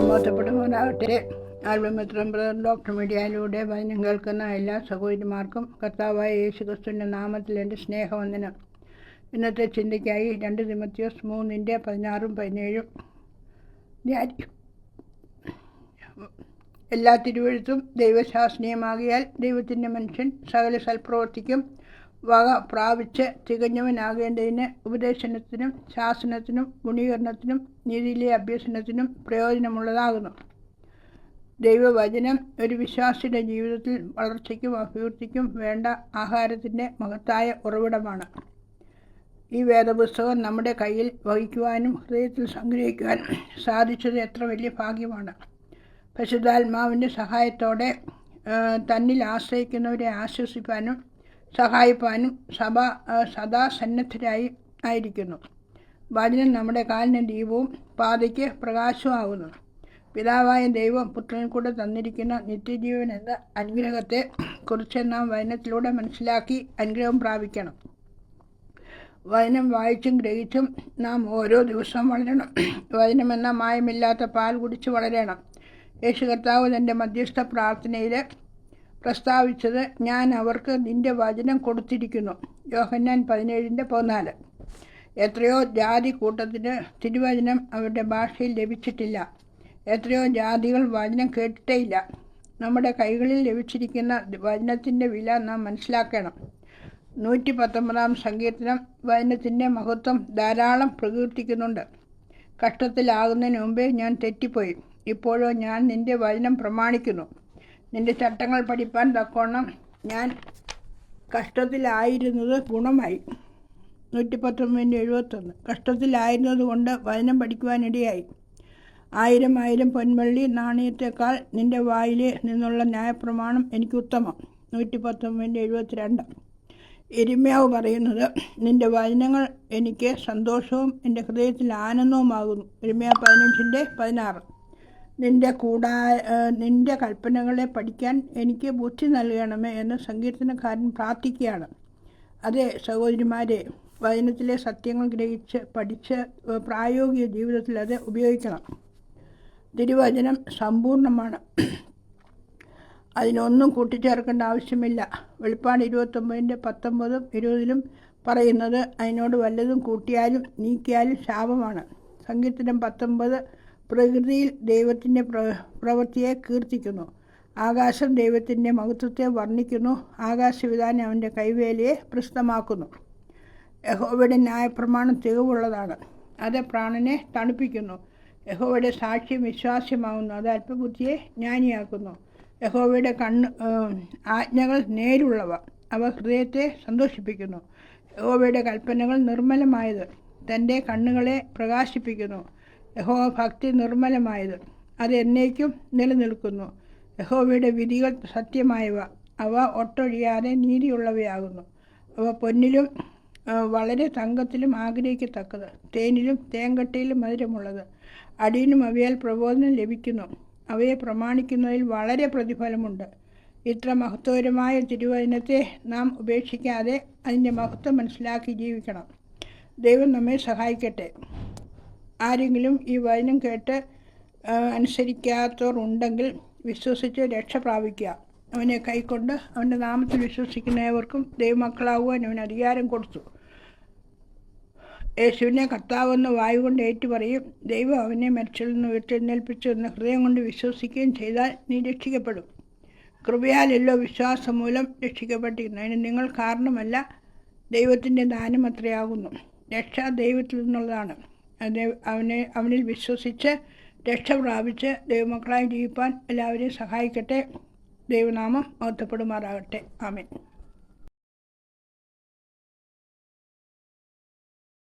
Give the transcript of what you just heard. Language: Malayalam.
മഹത്വപ്പെടുമാറാകട്ടെ ആൽബമിത്രം ബ്രദർ ഡോക്ടർ മീഡിയയിലൂടെ വചനം കേൾക്കുന്ന എല്ലാ സഹോദരിമാർക്കും കർത്താവായ യേശു ക്രിസ്തുവിന്റെ നാമത്തിൽ എന്റെ സ്നേഹവന്ദനം. ഇന്നത്തെ ചിന്തയ്ക്കായി രണ്ട് തിമത്യോസ് മൂന്നിന്റെ പതിനാറും പതിനേഴും. എല്ലാ തിരുവഴുത്തും ദൈവശാസനീയമാകിയാൽ ദൈവത്തിന്റെ മനുഷ്യൻ സകല സൽപ്രവർത്തിക്കും വക പ്രാപിച്ച് തികഞ്ഞവനാകേണ്ടതിന് ഉപദേശനത്തിനും ശാസനത്തിനും ഗുണീകരണത്തിനും നീതിയിലെ അഭ്യസനത്തിനും പ്രയോജനമുള്ളതാകുന്നു. ദൈവവചനം ഒരു വിശ്വാസിയുടെ ജീവിതത്തിൽ വളർച്ചയ്ക്കും അഭിവൃദ്ധിക്കും വേണ്ട ആഹാരത്തിന്റെ മഹത്തായ ഉറവിടമാണ്. ഈ വേദപുസ്തകം നമ്മുടെ കയ്യിൽ വഹിക്കുവാനും ഹൃദയത്തിൽ സംഗ്രഹിക്കുവാനും സാധിച്ചത് എത്ര വലിയ ഭാഗ്യമാണ്. പരിശുദ്ധാത്മാവിന്റെ സഹായത്തോടെ തന്നിൽ ആശ്രയിക്കുന്നവരെ ആശ്വസിപ്പാനും സഹായിപ്പാനും സഭ സദാ സന്നദ്ധരായി ആയിരിക്കുന്നു. വചനം നമ്മുടെ കാലിന് ദീപവും പാതയ്ക്ക് പ്രകാശവുമാകുന്നു പിതാവായ ദൈവം പുത്രനിൽ കൂടെ തന്നിരിക്കുന്ന നിത്യജീവൻ എന്ന അനുഗ്രഹത്തെ കുറിച്ച് നാം വചനത്തിലൂടെ മനസ്സിലാക്കി അനുഗ്രഹം പ്രാപിക്കണം. വചനം വായിച്ചും ഗ്രഹിച്ചും നാം ഓരോ ദിവസവും വളരണം. വചനമെന്ന മായമില്ലാത്ത പാൽ കുടിച്ച് വളരണം. യേശു കർത്താവ് തന്റെ മധ്യസ്ഥ പ്രാർത്ഥനയിൽ പ്രസ്താവിച്ചത് ഞാൻ അവർക്ക് നിന്റെ വചനം കൊടുത്തിരിക്കുന്നു. യോഹന്നാൻ പതിനേഴിന്റെ പതിനാല്. എത്രയോ ജാതി കൂട്ടത്തിന് തിരുവചനം അവരുടെ ഭാഷയിൽ ലഭിച്ചിട്ടില്ല. എത്രയോ ജാതികൾ വചനം കേട്ടിട്ടേയില്ല. നമ്മുടെ കൈകളിൽ ലഭിച്ചിരിക്കുന്ന വചനത്തിന്റെ വില നാം മനസ്സിലാക്കണം. നൂറ്റി പത്തൊമ്പതാം സങ്കീർത്തനം വചനത്തിന്റെ മഹത്വം ധാരാളം പ്രകീർത്തിക്കുന്നുണ്ട്. കഷ്ടത്തിലാകുന്നതിന് മുമ്പേ ഞാൻ തെറ്റിപ്പോയി. ഇപ്പോഴോ ഞാൻ നിന്റെ വചനം പ്രമാണിക്കുന്നു. നിന്റെ ചട്ടങ്ങൾ പഠിപ്പാൻ തക്കോണം ഞാൻ കഷ്ടത്തിലായിരുന്നത് ഗുണമായി. നൂറ്റി പത്തൊമ്പതിന്റെ എഴുപത്തൊന്ന്. കഷ്ടത്തിലായിരുന്നത് കൊണ്ട് വചനം പഠിക്കുവാനിടയായി. ആയിരം ആയിരം പൊൻവള്ളി നാണയത്തേക്കാൾ നിന്റെ വായിലെ നിന്നുള്ള ന്യായപ്രമാണം എനിക്ക് ഉത്തമം. നൂറ്റി പത്തൊമ്പതിന്റെ എഴുപത്തിരണ്ട്. എരിമ്യാവ് പറയുന്നത് നിന്റെ വചനങ്ങൾ എനിക്ക് സന്തോഷവും എന്റെ ഹൃദയത്തിൽ ആനന്ദവുമാകുന്നു. എരിമ്യാവ് പതിനഞ്ചിന്റെ പതിനാറ്. നിന്റെ കൂടാ നിന്റെ കൽപ്പനകളെ പഠിക്കാൻ എനിക്ക് ബുദ്ധി നൽകണമേ എന്ന് സങ്കീർത്തനക്കാരൻ പ്രാർത്ഥിക്കുകയാണ്. അതെ സഹോദരിമാരെ വചനത്തിലെ സത്യങ്ങൾ ഗ്രഹിച്ച് പഠിച്ച് പ്രായോഗിക ജീവിതത്തിൽ അത് ഉപയോഗിക്കണം. തിരുവചനം സമ്പൂർണമാണ് അതിനൊന്നും കൂട്ടിച്ചേർക്കേണ്ട ആവശ്യമില്ല. വെളിപ്പാട് ഇരുപത്തൊമ്പതിന്റെ പത്തൊമ്പതും ഇരുപതിലും പറയുന്നത്. അതിനോട് വല്ലതും കൂട്ടിയാലും നീക്കിയാലും ശാപമാണ്. സങ്കീർത്തനം പത്തൊമ്പത് പ്രകൃതിയിൽ ദൈവത്തിന്റെ പ്ര പ്രവൃത്തിയെ കീർത്തിക്കുന്നു. ആകാശം ദൈവത്തിന്റെ മഹത്വത്തെ വർണിക്കുന്നു. ആകാശവിധാനം അവന്റെ കൈവേലയെ പ്രസിദ്ധമാക്കുന്നു യഹോവയുടെ ന്യായപ്രമാണം തികവുള്ളതാണ്. അത് പ്രാണനെ തണുപ്പിക്കുന്നു. യഹോവയുടെ സാക്ഷ്യം വിശ്വാസ്യമാകുന്നു. അത് അല്പബുദ്ധിയെ ജ്ഞാനിയാക്കുന്നു. യഹോവയുടെ കണ്ണ് ആജ്ഞകൾ നേരുള്ളവ. അവ ഹൃദയത്തെ സന്തോഷിപ്പിക്കുന്നു. യഹോവയുടെ കൽപ്പനകൾ നിർമ്മലമായത് തന്റെ കണ്ണുകളെ പ്രകാശിപ്പിക്കുന്നു. യഹോവ ഭക്തി നിർമ്മലമായത്. അത് എന്നേക്കും നിലനിൽക്കുന്നു. യഹോവയുടെ വിധികൾ സത്യമായവ. അവ ഒട്ടൊഴിയാതെ നീതിയുള്ളവയാകുന്നു. അവ പൊന്നിലും വളരെ തങ്കത്തിലും ആഗ്രഹിക്കത്തക്കത്. തേനിലും തേങ്കട്ടയിലും മധുരമുള്ളത്. അടിയനും അവയാൽ പ്രബോധനം ലഭിക്കുന്നു. അവയെ പ്രമാണിക്കുന്നതിൽ വളരെ പ്രതിഫലമുണ്ട്. ഇത്ര മഹത്വകരമായ തിരുവചനത്തെ നാം ഉപേക്ഷിക്കാതെ അതിന്റെ മഹത്വം മനസ്സിലാക്കി ജീവിക്കണം. ദൈവം നമ്മെ സഹായിക്കട്ടെ. ആരെങ്കിലും ഈ വചനം കേട്ട് അനുസരിക്കാത്തവർ ഉണ്ടെങ്കിൽ വിശ്വസിച്ച് രക്ഷ പ്രാപിക്കുക. അവനെ കൈക്കൊണ്ട് അവന്റെ നാമത്തിൽ വിശ്വസിക്കുന്നവർക്കും ദൈവമക്കളാകുവാൻ അവൻ അധികാരം കൊടുത്തു. യേശുവിനെ കർത്താവെന്ന് വായു കൊണ്ട് ഏറ്റു പറയും ദൈവം അവനെ മരിച്ചിൽ നിന്ന് വീട്ടെഴുന്നേൽപ്പിച്ചു എന്ന് ഹൃദയം കൊണ്ട് വിശ്വസിക്കുകയും ചെയ്താൽ നീ രക്ഷിക്കപ്പെടും. കൃപയാലല്ലോ വിശ്വാസം മൂലം രക്ഷിക്കപ്പെട്ടിരുന്നു നിങ്ങൾ കാരണമല്ല ദൈവത്തിന്റെ ദാനം അത്രയാകുന്നു. രക്ഷ ദൈവത്തിൽ നിന്നുള്ളതാണ്. അവനെ അവനിൽ വിശ്വസിച്ച് രക്ഷ പ്രാപിച്ച് ദൈവമക്കളായി ജീവിപ്പാൻ എല്ലാവരെയും സഹായിക്കട്ടെ. ദൈവനാമം മഹത്വപ്പെടുമാറാകട്ടെ. ആമേൻ.